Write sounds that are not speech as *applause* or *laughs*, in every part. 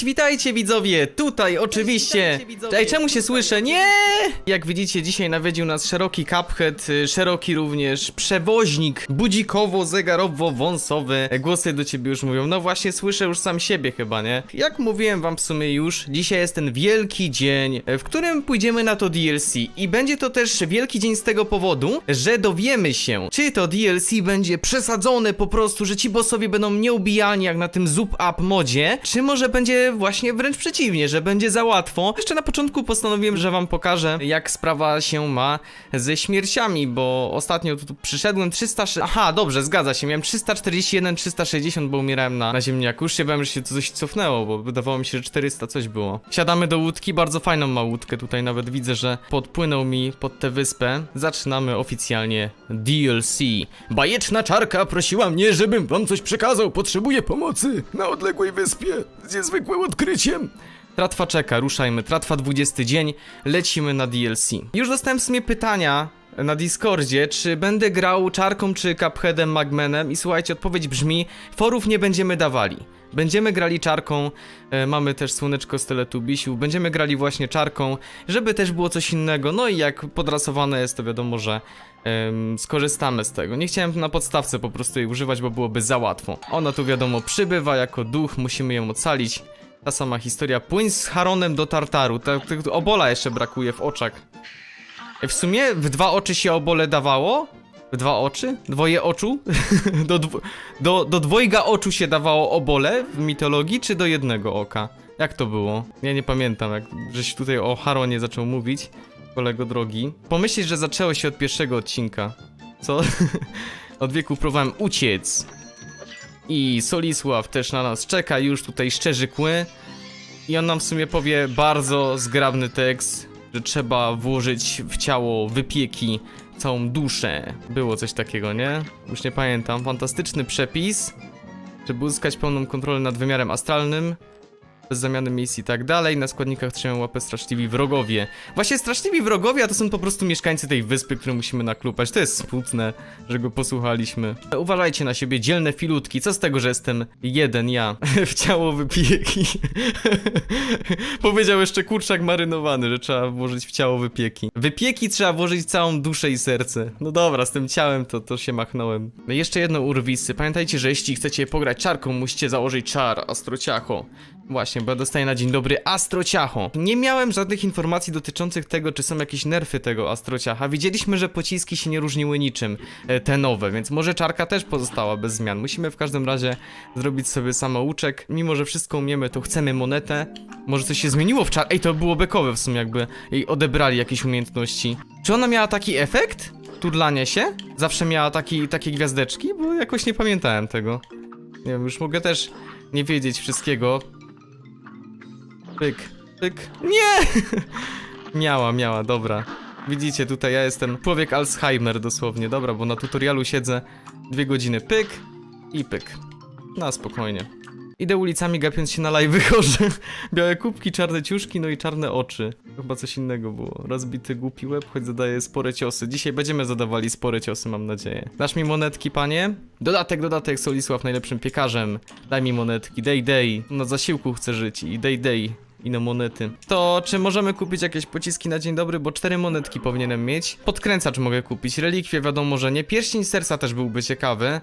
Cześć, witajcie widzowie! Tutaj oczywiście! Ej, czemu się słyszę? Nie! Jak widzicie, dzisiaj nawiedził nas szeroki Cuphead, y, szeroki również przewoźnik budzikowo-zegarowo-wąsowy. Głosy do ciebie już mówią, no właśnie słyszę już sam siebie chyba, nie? Jak mówiłem wam w sumie już, dzisiaj jest ten wielki dzień, w którym pójdziemy na to DLC i będzie to też wielki dzień z tego powodu, że dowiemy się, czy to DLC będzie przesadzone po prostu, że ci bossowie będą nieubijalni jak na tym Zup Up modzie, czy może będzie właśnie wręcz przeciwnie, że będzie za łatwo. Jeszcze na początku postanowiłem, że wam pokażę, jak sprawa się ma ze śmierciami, bo ostatnio tu przyszedłem 300... Aha, dobrze, zgadza się, miałem 341, 360, bo umierałem na, na ziemniaku. Już się bałem, że się coś cofnęło, bo wydawało mi się, że 400 coś było. Siadamy do łódki, bardzo fajną ma łódkę tutaj, nawet widzę, że podpłynął mi pod tę wyspę. Zaczynamy oficjalnie DLC. Bajeczna czarka prosiła mnie, żebym wam coś przekazał, potrzebuję pomocy na odległej wyspie z odkryciem. Tratwa czeka, ruszajmy. Tratwa 20 dzień, lecimy na DLC. Już dostałem w sumie pytania na Discordzie, czy będę grał czarką czy Cupheadem Magmenem i słuchajcie, odpowiedź brzmi, forów nie będziemy dawali. Będziemy grali czarką, e, mamy też słoneczko z Teletubisiu, będziemy grali właśnie czarką, żeby też było coś innego, no i jak podrasowane jest, to wiadomo, że skorzystamy z tego. Nie chciałem na podstawce po prostu jej używać, bo byłoby za łatwo. Ona tu wiadomo przybywa jako duch, musimy ją ocalić. Ta sama historia, płyń z Haronem do Tartaru, ta, ta, obola jeszcze brakuje w oczach. W sumie w dwa oczy się obole dawało? W dwa oczy? Dwoje oczu? *laughs* do, do, do dwojga oczu się dawało obole w mitologii, czy do jednego oka? Jak to było? Ja nie pamiętam, jak żeś tutaj o Haronie zaczął mówić, kolego drogi. Pomyśleć, że zaczęło się od pierwszego odcinka. Co? *laughs* od wieku próbowałem uciec. I Solisław też na nas czeka, już tutaj szczerzy kły. I on nam w sumie powie bardzo zgrabny tekst, że trzeba włożyć w ciało wypieki całą duszę. Było coś takiego, nie? Już nie pamiętam. Fantastyczny przepis, żeby uzyskać pełną kontrolę nad wymiarem astralnym. Bez zamiany miejsc i tak dalej. Na składnikach trzymają łapę straszliwi wrogowie. Właśnie straszliwi wrogowie, a to są po prostu mieszkańcy tej wyspy, które musimy naklupać. To jest smutne, że go posłuchaliśmy. Uważajcie na siebie, dzielne filutki. Co z tego, że jestem jeden ja *laughs* w ciało wypieki? *laughs* Powiedział jeszcze kurczak marynowany, że trzeba włożyć w ciało wypieki. Wypieki trzeba włożyć całą duszę i serce. No dobra, z tym ciałem to, to się machnąłem. Jeszcze jedno urwisy. Pamiętajcie, że jeśli chcecie pograć czarką, musicie założyć czar Astrociacho. Właśnie, bo ja dostaję na dzień dobry Astrociacho. Nie miałem żadnych informacji dotyczących tego, czy są jakieś nerfy tego Astrociacha. Widzieliśmy, że pociski się nie różniły niczym, e, te nowe, więc może czarka też pozostała bez zmian. Musimy w każdym razie zrobić sobie samouczek. Mimo, że wszystko umiemy, to chcemy monetę. Może coś się zmieniło w czar... Ej, to było bekowe w sumie, jakby jej odebrali jakieś umiejętności. Czy ona miała taki efekt? Turlanie się? Zawsze miała taki, takie gwiazdeczki? Bo jakoś nie pamiętałem tego. Nie wiem, już mogę też nie wiedzieć wszystkiego. Pyk, pyk. Nie! *laughs* miała, miała, dobra. Widzicie, tutaj ja jestem człowiek Alzheimer dosłownie, dobra, bo na tutorialu siedzę dwie godziny. Pyk i pyk. Na spokojnie. Idę ulicami gapiąc się na live *laughs* chorze. Białe kubki, czarne ciuszki, no i czarne oczy. Chyba coś innego było. Rozbity głupi łeb, choć zadaje spore ciosy. Dzisiaj będziemy zadawali spore ciosy, mam nadzieję. Dasz mi monetki, panie? Dodatek, dodatek, Solisław najlepszym piekarzem. Daj mi monetki, dej, dej. Na zasiłku chcę żyć i dej, dej. I na monety. To czy możemy kupić jakieś pociski na dzień dobry, bo cztery monetki powinienem mieć. Podkręcacz mogę kupić, relikwie wiadomo, że nie. Pierścień serca też byłby ciekawy.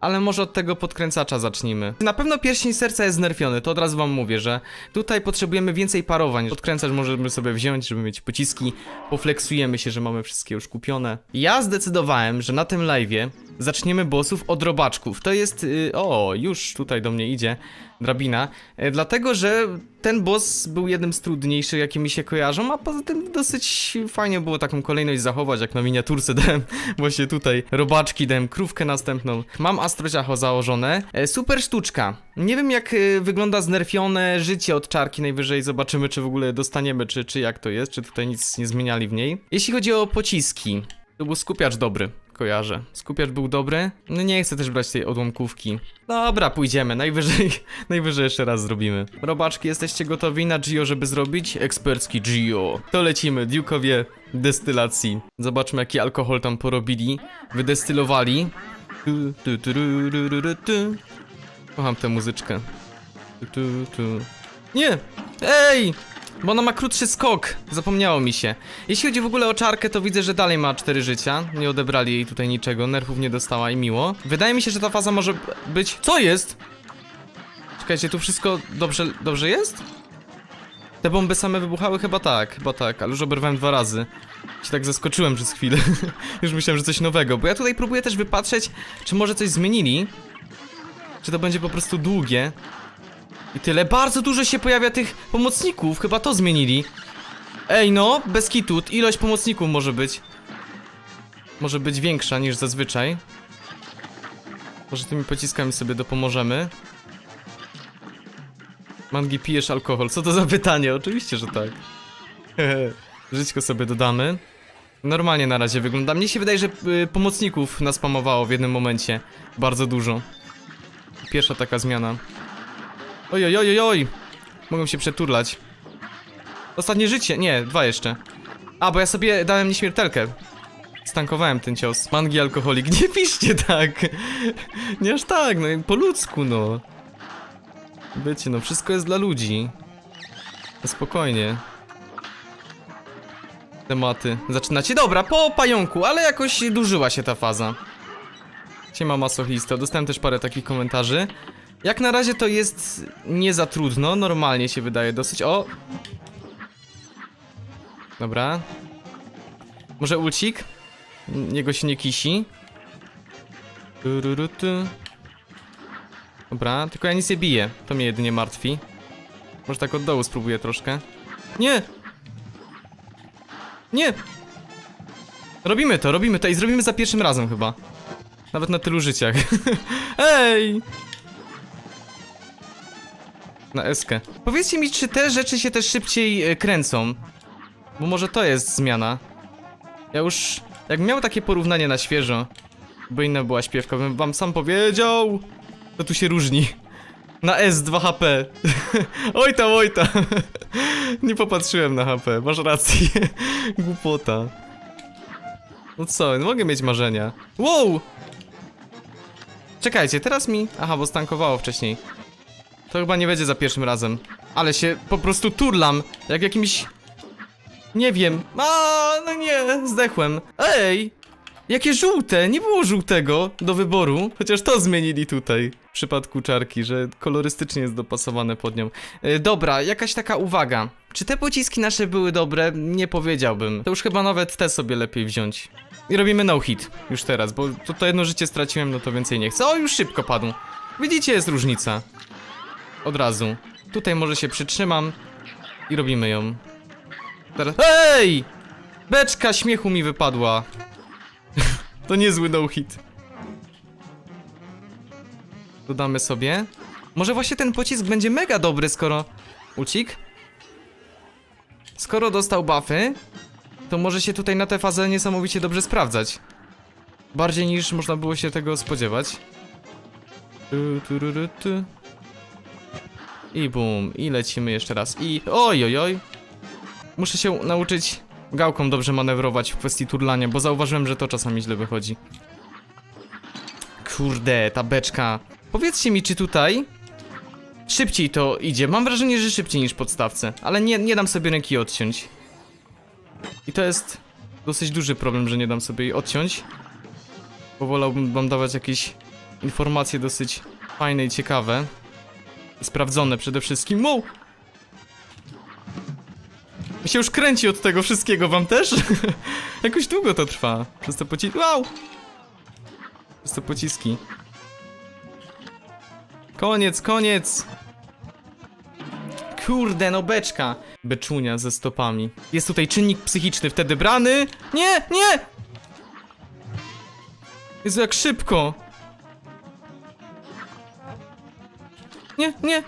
Ale może od tego podkręcacza zacznijmy. Na pewno pierścień serca jest znerfiony, to od razu wam mówię, że tutaj potrzebujemy więcej parowań. Podkręcacz możemy sobie wziąć, żeby mieć pociski. Pofleksujemy się, że mamy wszystkie już kupione. Ja zdecydowałem, że na tym live'ie zaczniemy bossów od robaczków. To jest... Yy, o, już tutaj do mnie idzie drabina. E, dlatego, że ten boss był jednym z trudniejszych, jakie mi się kojarzą, a poza tym dosyć fajnie było taką kolejność zachować, jak na miniaturce *laughs* dałem właśnie tutaj robaczki, dałem krówkę następną. Mam astrociacho założone. E, super sztuczka. Nie wiem jak e, wygląda znerfione życie od czarki, najwyżej zobaczymy, czy w ogóle dostaniemy, czy, czy jak to jest, czy tutaj nic nie zmieniali w niej. Jeśli chodzi o pociski, to był skupiacz dobry kojarzę. Skupiacz był dobry. No nie chcę też brać tej odłamkówki. Dobra, pójdziemy. Najwyżej, *laughs* najwyżej jeszcze raz zrobimy. Robaczki, jesteście gotowi na Gio, żeby zrobić? Ekspercki Gio. To lecimy. Diukowie destylacji. Zobaczmy, jaki alkohol tam porobili. Wydestylowali. Kocham tę muzyczkę. Nie! Ej! Bo ona ma krótszy skok. Zapomniało mi się. Jeśli chodzi w ogóle o czarkę, to widzę, że dalej ma 4 życia. Nie odebrali jej tutaj niczego, nerfów nie dostała i miło. Wydaje mi się, że ta faza może być... Co jest? Czekajcie, tu wszystko dobrze, dobrze jest? Te bomby same wybuchały? Chyba tak, chyba tak, ale już oberwałem dwa razy. Się tak zaskoczyłem przez chwilę. *laughs* już myślałem, że coś nowego, bo ja tutaj próbuję też wypatrzeć, czy może coś zmienili. Czy to będzie po prostu długie. I tyle. Bardzo dużo się pojawia tych pomocników, chyba to zmienili. Ej no, bez kitu, ilość pomocników może być. Może być większa niż zazwyczaj. Może tymi pociskami sobie dopomożemy. Mangi, pijesz alkohol? Co to za pytanie? Oczywiście, że tak. *laughs* Żyćko sobie dodamy. Normalnie na razie wygląda. Mnie się wydaje, że y, pomocników naspamowało w jednym momencie. Bardzo dużo. Pierwsza taka zmiana. Oj, oj, oj, oj. Mogą się przeturlać. Ostatnie życie. Nie, dwa jeszcze. A, bo ja sobie dałem nieśmiertelkę. Stankowałem ten cios. Mangi alkoholik. *laughs* Nie piszcie tak. Nie aż tak, no po ludzku, no. Wiecie, no wszystko jest dla ludzi. No spokojnie. Tematy. Zaczynacie. Dobra, po pająku, ale jakoś dłużyła się ta faza. Siema masochista. Dostałem też parę takich komentarzy. Jak na razie to jest nie za trudno, normalnie się wydaje dosyć. O! Dobra. Może ulcik? Niego się nie kisi. Dobra, tylko ja nic nie biję. To mnie jedynie martwi. Może tak od dołu spróbuję troszkę. Nie! Nie! Robimy to, robimy to i zrobimy za pierwszym razem chyba. Nawet na tylu życiach. *laughs* Ej! Na eskę. Powiedzcie mi, czy te rzeczy się też szybciej e, kręcą? Bo może to jest zmiana. Ja już, jak miał takie porównanie na świeżo, bo inna była śpiewka, bym wam sam powiedział, to tu się różni. Na S 2 HP. *laughs* oj tam, oj tam. *laughs* Nie popatrzyłem na HP, masz rację. *laughs* Głupota. No co, nie mogę mieć marzenia. Wow! Czekajcie, teraz mi... Aha, bo stankowało wcześniej. To chyba nie będzie za pierwszym razem. Ale się po prostu turlam, jak jakimś... Nie wiem. A, no nie, zdechłem. Ej! Jakie żółte! Nie było żółtego do wyboru. Chociaż to zmienili tutaj. W przypadku czarki, że kolorystycznie jest dopasowane pod nią. E, dobra, jakaś taka uwaga. Czy te pociski nasze były dobre? Nie powiedziałbym. To już chyba nawet te sobie lepiej wziąć. I robimy no hit. Już teraz, bo to, to jedno życie straciłem, no to więcej nie chcę. O, już szybko padł. Widzicie, jest różnica. Od razu. Tutaj może się przytrzymam i robimy ją. Teraz. Ej! Beczka śmiechu mi wypadła. *laughs* to niezły no-hit. Dodamy sobie. Może właśnie ten pocisk będzie mega dobry, skoro... Ucik? Skoro dostał buffy, to może się tutaj na tę fazę niesamowicie dobrze sprawdzać. Bardziej niż można było się tego spodziewać. Tu, tu, ru, tu. I bum, i lecimy jeszcze raz. I oj, oj, oj. Muszę się nauczyć gałką dobrze manewrować w kwestii turlania, bo zauważyłem, że to czasami źle wychodzi. Kurde, ta beczka. Powiedzcie mi, czy tutaj szybciej to idzie. Mam wrażenie, że szybciej niż podstawce, ale nie, nie dam sobie ręki odciąć. I to jest dosyć duży problem, że nie dam sobie jej odciąć. Bo wolałbym wam dawać jakieś informacje dosyć fajne i ciekawe. Sprawdzone przede wszystkim. Wow! Mi się już kręci od tego wszystkiego, wam też? *laughs* Jakoś długo to trwa. Przez te pociski. Wow! Przez te pociski. Koniec, koniec! Kurde, no beczka. Beczunia ze stopami. Jest tutaj czynnik psychiczny wtedy brany. Nie, nie! Jezu, jak szybko! Nie, nie!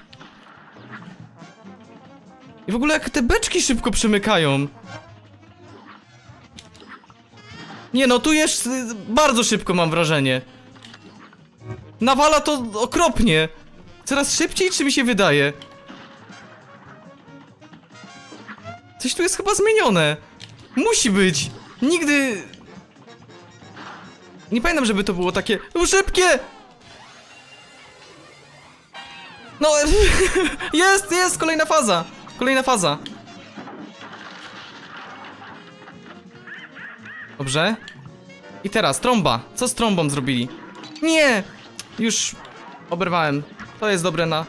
I w ogóle jak te beczki szybko przemykają. Nie no, tu jest y, bardzo szybko mam wrażenie. Nawala to okropnie. Coraz szybciej, czy mi się wydaje? Coś tu jest chyba zmienione. Musi być. Nigdy... Nie pamiętam, żeby to było takie... No, szybkie! No... *laughs* Jest, jest, kolejna faza! Kolejna faza. Dobrze. I teraz trąba. Co z trąbą zrobili? Nie! Już oberwałem. To jest dobre na...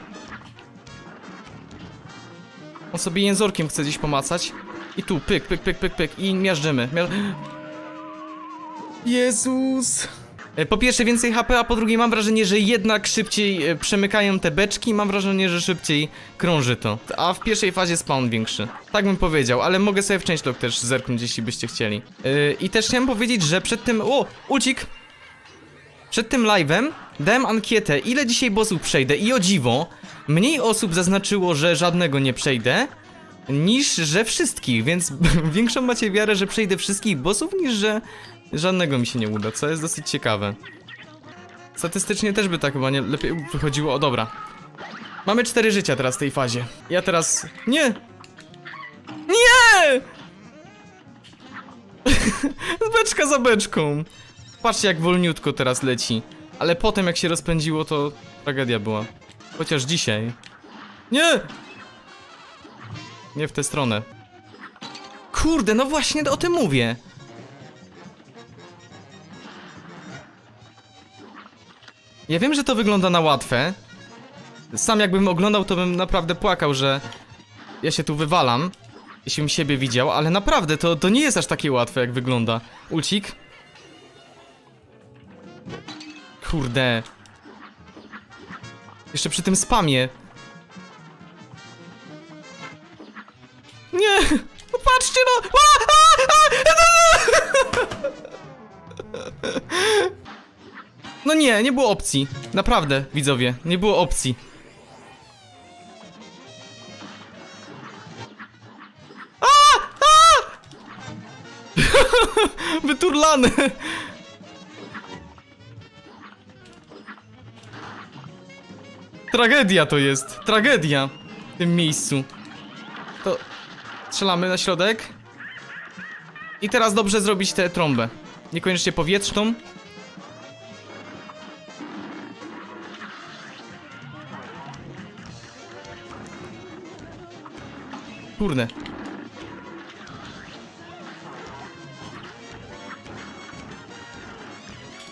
On sobie jęzorkiem chce gdzieś pomacać. I tu, pyk, pyk, pyk, pyk, pyk. I miażdżymy. Mia... *gasps* Jezus! E, Po pierwsze więcej HP, a po drugie mam wrażenie, że jednak szybciej e, przemykają te beczki, mam wrażenie, że szybciej krąży to. A w pierwszej fazie spawn większy. Tak bym powiedział, ale mogę sobie w changelog też zerknąć, jeśli byście chcieli. Yy, I też chciałem powiedzieć, że przed tym... O! Ucik! Przed tym live'em dałem ankietę, ile dzisiaj bossów przejdę i o dziwo, mniej osób zaznaczyło, że żadnego nie przejdę, niż że wszystkich, więc *laughs* większą macie wiarę, że przejdę wszystkich bossów, niż że żadnego mi się nie uda, co jest dosyć ciekawe. Statystycznie też by tak chyba nie lepiej wychodziło. O dobra. Mamy cztery życia teraz w tej fazie. Ja teraz. Nie! Nie! *laughs* Beczka za beczką. Patrzcie jak wolniutko teraz leci. Ale potem jak się rozpędziło to tragedia była. Chociaż dzisiaj. Nie! Nie w tę stronę. Kurde, no właśnie o tym mówię. Ja wiem, że to wygląda na łatwe. Sam jakbym oglądał, to bym naprawdę płakał, że ja się tu wywalam. Jeśli bym siebie widział, ale naprawdę to, to nie jest aż takie łatwe, jak wygląda. Ulcik? Kurde. Jeszcze przy tym spamie. Nie! No patrzcie no! A, a, a, No nie, nie było opcji. Naprawdę, widzowie, nie było opcji. A! A! *laughs* Wyturlany! Tragedia to jest, tragedia w tym miejscu. To strzelamy na środek. I teraz dobrze zrobić tę trąbę. Niekoniecznie powietrzną,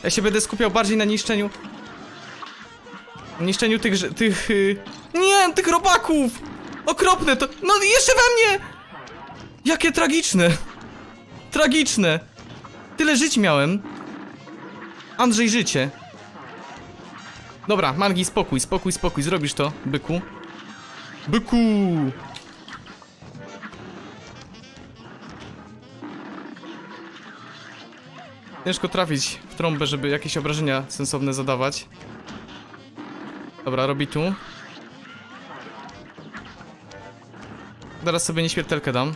Ja się będę skupiał bardziej na niszczeniu. Niszczeniu tych. tych. y, Nie, tych robaków! Okropne to. No jeszcze we mnie! Jakie tragiczne! Tragiczne! Tyle żyć miałem. Andrzej życie. Dobra, Mangi, spokój, spokój, spokój, zrobisz to, byku. Byku! Ciężko trafić w trąbę, żeby jakieś obrażenia sensowne zadawać. Dobra, robi tu. Teraz sobie nieśmiertelkę dam.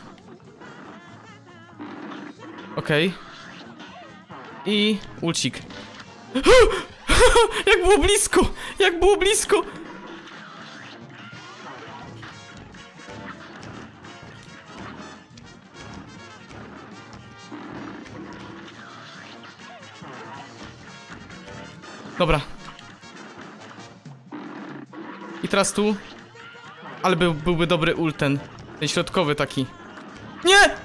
Okej. I ulcik. *gasps* Jak było blisko! Jak było blisko! Dobra. I teraz tu. Ale był, byłby dobry ult ten. Ten środkowy taki. Nie!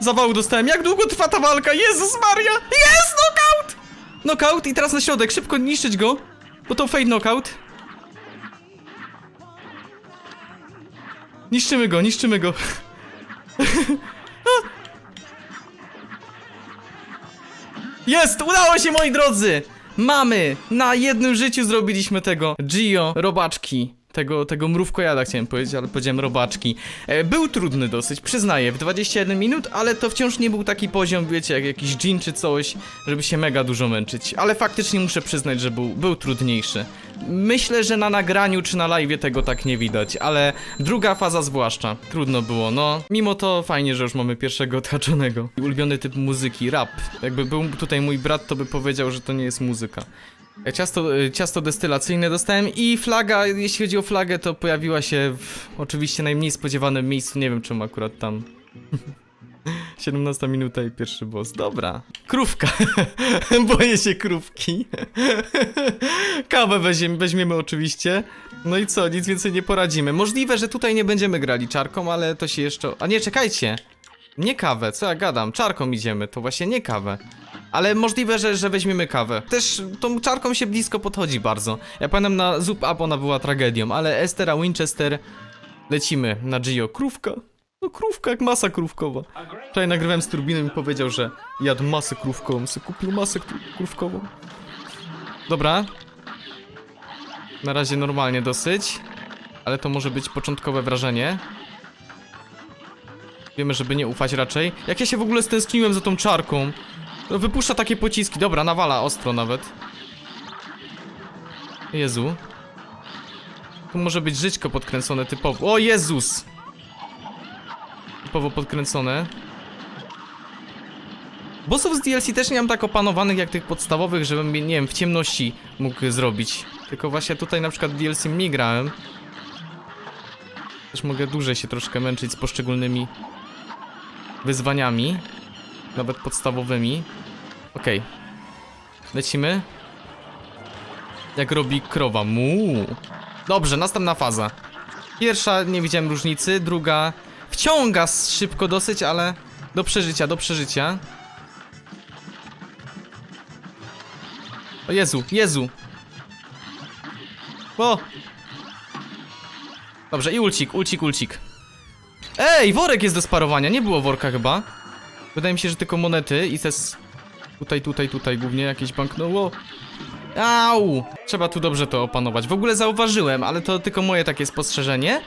Zawału dostałem. Jak długo trwa ta walka? Jezus Maria! Jest! Knockout! Knockout i teraz na środek. Szybko niszczyć go. Bo to fade knockout. Niszczymy go, niszczymy go. *laughs* Jest! Udało się, moi drodzy! Mamy! Na jednym życiu zrobiliśmy tego. Gio, robaczki. Tego, tego mrówkojada chciałem powiedzieć, ale powiedziałem robaczki. E, był trudny dosyć, przyznaję, w 21 minut, ale to wciąż nie był taki poziom, wiecie, jak jakiś dżin czy coś, żeby się mega dużo męczyć. Ale faktycznie muszę przyznać, że był, był trudniejszy. Myślę, że na nagraniu czy na live tego tak nie widać, ale druga faza zwłaszcza. Trudno było, no. Mimo to fajnie, że już mamy pierwszego odhaczonego. Ulubiony typ muzyki, rap. Jakby był tutaj mój brat, to by powiedział, że to nie jest muzyka. Ciasto, e, ciasto destylacyjne dostałem i flaga, jeśli chodzi o flagę, to pojawiła się w oczywiście najmniej spodziewanym miejscu, nie wiem czemu akurat tam *laughs* 17 minuta i pierwszy boss. Dobra. Krówka. *laughs* Boję się krówki. *laughs* Kawę weźmiemy, weźmiemy oczywiście. No i co, nic więcej nie poradzimy. Możliwe, że tutaj nie będziemy grali czarką, ale to się jeszcze... A nie, czekajcie. Nie kawę, co ja gadam? Czarką idziemy, to właśnie nie kawę. Ale możliwe, że, że weźmiemy kawę. Też tą czarką się blisko podchodzi bardzo. Ja pamiętam na Zup Up ona była tragedią, ale Estera Winchester lecimy na Gio. Krówka. No krówka, jak masa krówkowa. Wczoraj nagrywałem z Turbinem i powiedział, że jadł masę krówkową, sobie kupił masę kró- krówkową. Dobra. Na razie normalnie dosyć. Ale to może być początkowe wrażenie. Wiemy, żeby nie ufać raczej. Jak ja się w ogóle stęskniłem za tą czarką. No, wypuszcza takie pociski. Dobra, nawala ostro nawet. Jezu. Tu może być żyćko podkręcone typowo. O Jezus! Typowo podkręcone. Bossów z DLC też nie mam tak opanowanych jak tych podstawowych, żebym, nie wiem, w ciemności mógł zrobić. Tylko właśnie tutaj na przykład DLC mi grałem. Też mogę dłużej się troszkę męczyć z poszczególnymi wyzwaniami. Nawet podstawowymi. Okej. Lecimy. Jak robi krowa. Mu. Dobrze, następna faza. Pierwsza nie widziałem różnicy, druga wciąga szybko dosyć, ale do przeżycia, do przeżycia. O Jezu, Jezu. O! Dobrze, i ulcik, ulcik, ulcik. Ej, worek jest do sparowania, nie było worka chyba. Wydaje mi się, że tylko monety i te Tutaj, tutaj, tutaj głównie jakieś banknoło. Au! Trzeba tu dobrze to opanować. W ogóle zauważyłem, ale to tylko moje takie spostrzeżenie,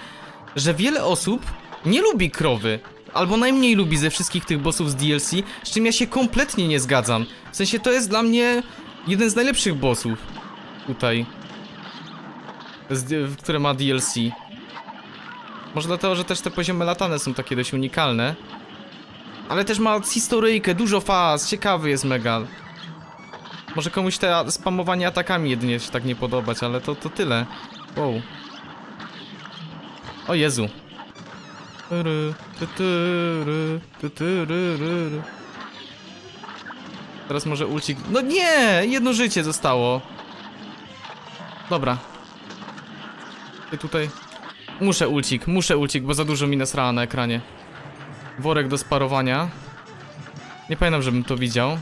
że wiele osób nie lubi krowy. Albo najmniej lubi ze wszystkich tych bossów z DLC, z czym ja się kompletnie nie zgadzam. W sensie to jest dla mnie jeden z najlepszych bossów. Tutaj. Z, które ma DLC. Może dlatego, że też te poziomy latane są takie dość unikalne. Ale też ma historyjkę, dużo faz, ciekawy jest mega. Może komuś te spamowanie atakami jedynie się tak nie podobać, ale to, to tyle. Wow. O Jezu. Ty, ty. Teraz może ulcik. No nie! Jedno życie zostało. Dobra. I tutaj. Muszę ulcik, muszę ulcik, bo za dużo mi nasrała na ekranie. Worek do sparowania. Nie pamiętam, żebym to widział.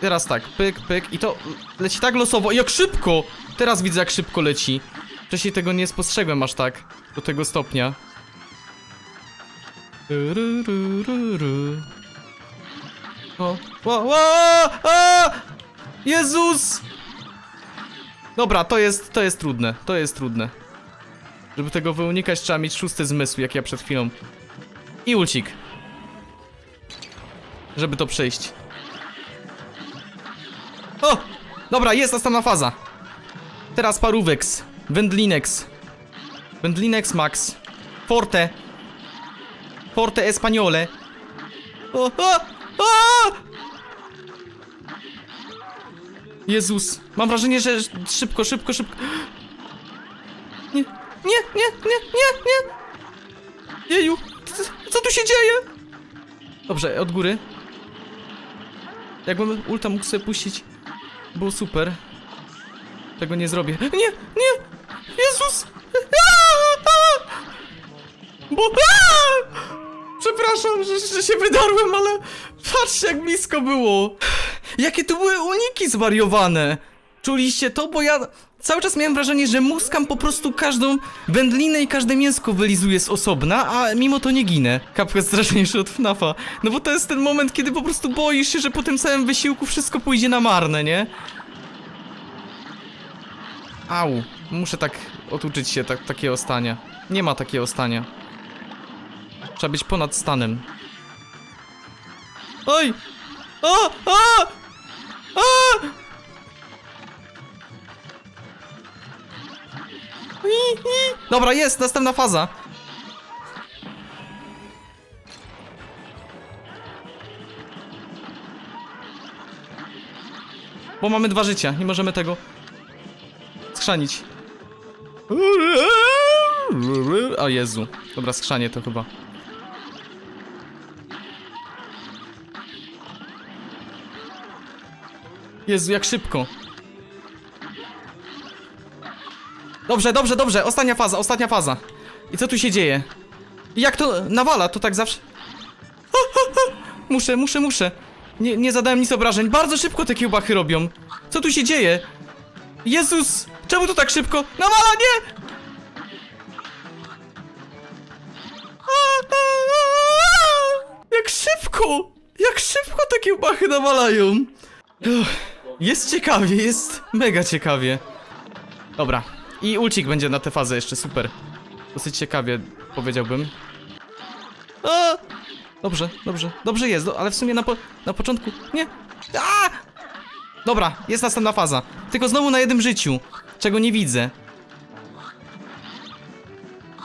Teraz tak, pyk, pyk i to leci tak losowo. Jak szybko! Teraz widzę, jak szybko leci. Wcześniej tego nie spostrzegłem aż tak. Do tego stopnia. O, o, o, o! Jezus! Dobra, to jest, to jest trudne, to jest trudne. Żeby tego wyunikać, trzeba mieć szósty zmysł, jak ja przed chwilą. I ulcik. Żeby to przejść. O! Dobra, jest następna faza. Teraz paróweks. Wędlinex. Wędlinex Max. Forte. Forte Españole. O, o, o! Jezus. Mam wrażenie, że szybko, szybko, szybko. Nie, nie, nie, nie, nie, nie. Jeju, tu się dzieje? Dobrze, od góry. Jakbym ulta mógł sobie puścić, było super. Tego nie zrobię. Nie, nie! Jezus! Bo... Przepraszam, że, że się wydarłem, ale patrzcie jak blisko było. Jakie to były uniki zwariowane. Czuliście to? Bo ja cały czas miałem wrażenie, że muskam po prostu każdą wędlinę i każde mięsko wylizuje z osobna, a mimo to nie ginę. Kapka straszniejszy od FNAFa. No bo to jest ten moment, kiedy po prostu boisz się, że po tym całym wysiłku wszystko pójdzie na marne, nie? Au, muszę tak otuczyć się tak, takiego stania. Nie ma takiego stania. Trzeba być ponad stanem. Oj! O! O! O! Dobra, jest, następna faza. Bo mamy dwa życia, nie możemy tego skrzanić. O Jezu. Dobra, skrzanie to chyba. Jezu, jak szybko. Dobrze, dobrze, dobrze. Ostatnia faza, ostatnia faza. I co tu się dzieje? Jak to nawala, to tak zawsze... *laughs* Muszę, muszę, muszę. Nie, nie zadałem nic obrażeń. Bardzo szybko te kiełbachy robią. Co tu się dzieje? Jezus! Czemu to tak szybko? Nawala, nie! Jak szybko! Jak szybko te kiełbachy nawalają! Jest ciekawie, jest mega ciekawie. Dobra. I ulcik będzie na tę fazę jeszcze, super. Dosyć ciekawie, powiedziałbym. A! Dobrze, dobrze, dobrze jest, ale w sumie na, po, na początku... Nie! A! Dobra, jest następna faza. Tylko znowu na jednym życiu, czego nie widzę.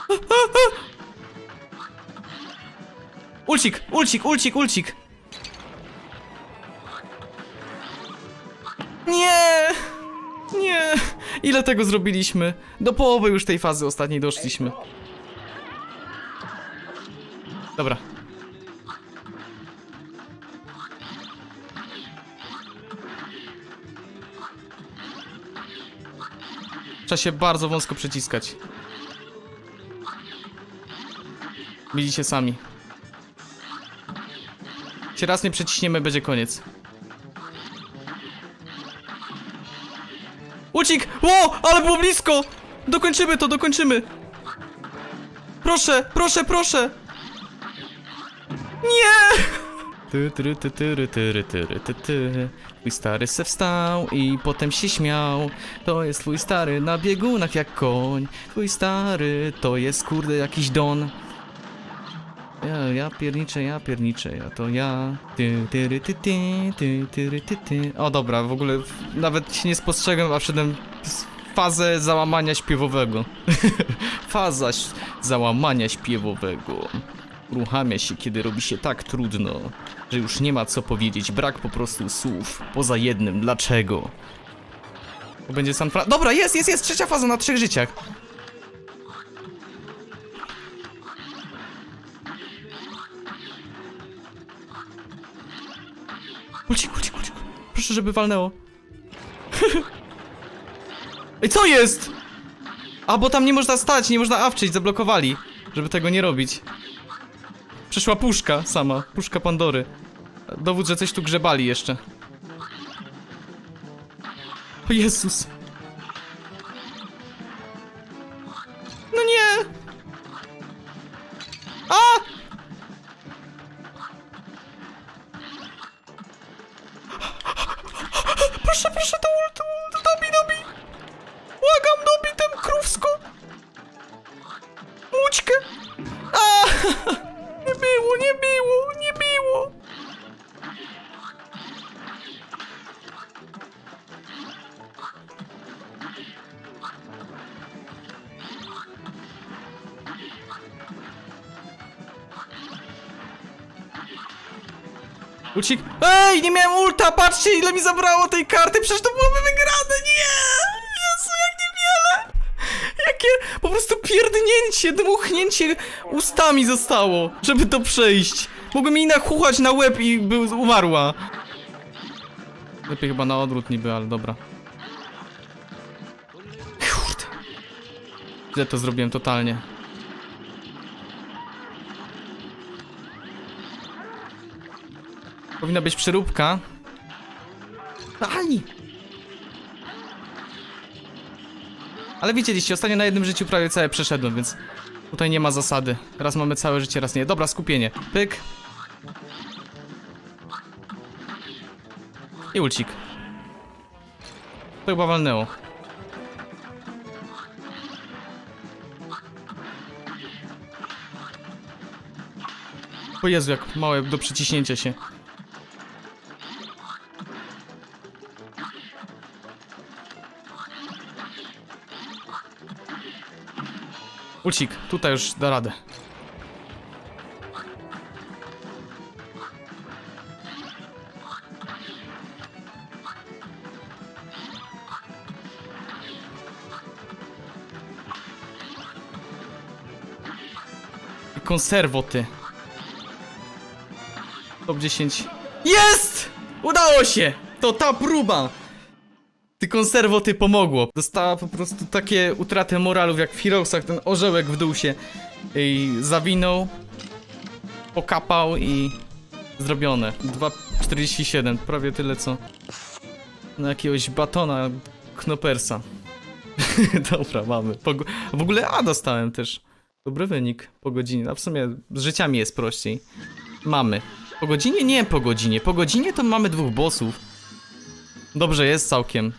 *laughs* Ulcik, ulcik, ulcik, ulcik. Ile tego zrobiliśmy? Do połowy już tej fazy ostatniej doszliśmy. Dobra. Trzeba się bardzo wąsko przyciskać. Widzicie sami. Się raz nie przeciśniemy, będzie koniec. O, ale było blisko! Dokończymy to, dokończymy! Proszę, proszę, proszę! Nie! Ty, ty, ty, ty, ty, ty, ty, ty. Twój stary se wstał i potem się śmiał. To jest twój stary na biegunach jak koń. Twój stary to jest kurde jakiś don. Ja, ja pierniczę, ja pierniczę, ja to ja. Ty, ty, ty, ty, ty, ty, ty, ty. O dobra, w ogóle w- nawet się nie spostrzegłem, a wszedłem w fazę załamania śpiewowego. *laughs* Faza załamania śpiewowego. Uruchamia się, kiedy robi się tak trudno, że już nie ma co powiedzieć, brak po prostu słów. Poza jednym, dlaczego? To będzie San. Dobra, jest, jest, jest, trzecia faza na trzech życiach. Kulcik, kulcik, kulcik. Proszę, żeby walnęło. *laughs* Ej, co jest? A, bo tam nie można stać, nie można awczyć, zablokowali. Żeby tego nie robić. Przeszła puszka sama, puszka Pandory. Dowód, że coś tu grzebali jeszcze. O Jezus. Ucik. Ej, nie miałem ulta, patrzcie ile mi zabrało tej karty, przecież to byłoby wygrane, nie! Jezu, jak niewiele! Jakie po prostu pierdnięcie, dmuchnięcie ustami zostało, żeby to przejść. Mogłem jej nachuchać na łeb i by umarła. Lepiej chyba na odwrót niby, ale dobra. Kurde. Źle to zrobiłem totalnie. Powinna być przeróbka. Aj! Ale widzieliście, ostatnio na jednym życiu prawie całe przeszedłem, więc tutaj nie ma zasady. Raz mamy całe życie, raz nie. Dobra, skupienie. Pyk. I ulcik. To chyba walnęło. O Jezu, jak małe do przyciśnięcia się. Ulcik, tutaj już da radę. Konserwo ty. Top 10. Jest! Udało się! To ta próba! Konserwo, ty pomogło. Dostała po prostu takie utratę moralów, jak w Heroesach, ten orzełek w dół się i zawinął, pokapał i zrobione. 2,47, prawie tyle co na jakiegoś batona Knopersa. *laughs* Dobra, mamy. Po, go- w ogóle A dostałem też. Dobry wynik po godzinie. A w sumie z życiami jest prościej. Mamy. Po godzinie? Nie po godzinie. Po godzinie to mamy dwóch bossów. Dobrze jest całkiem.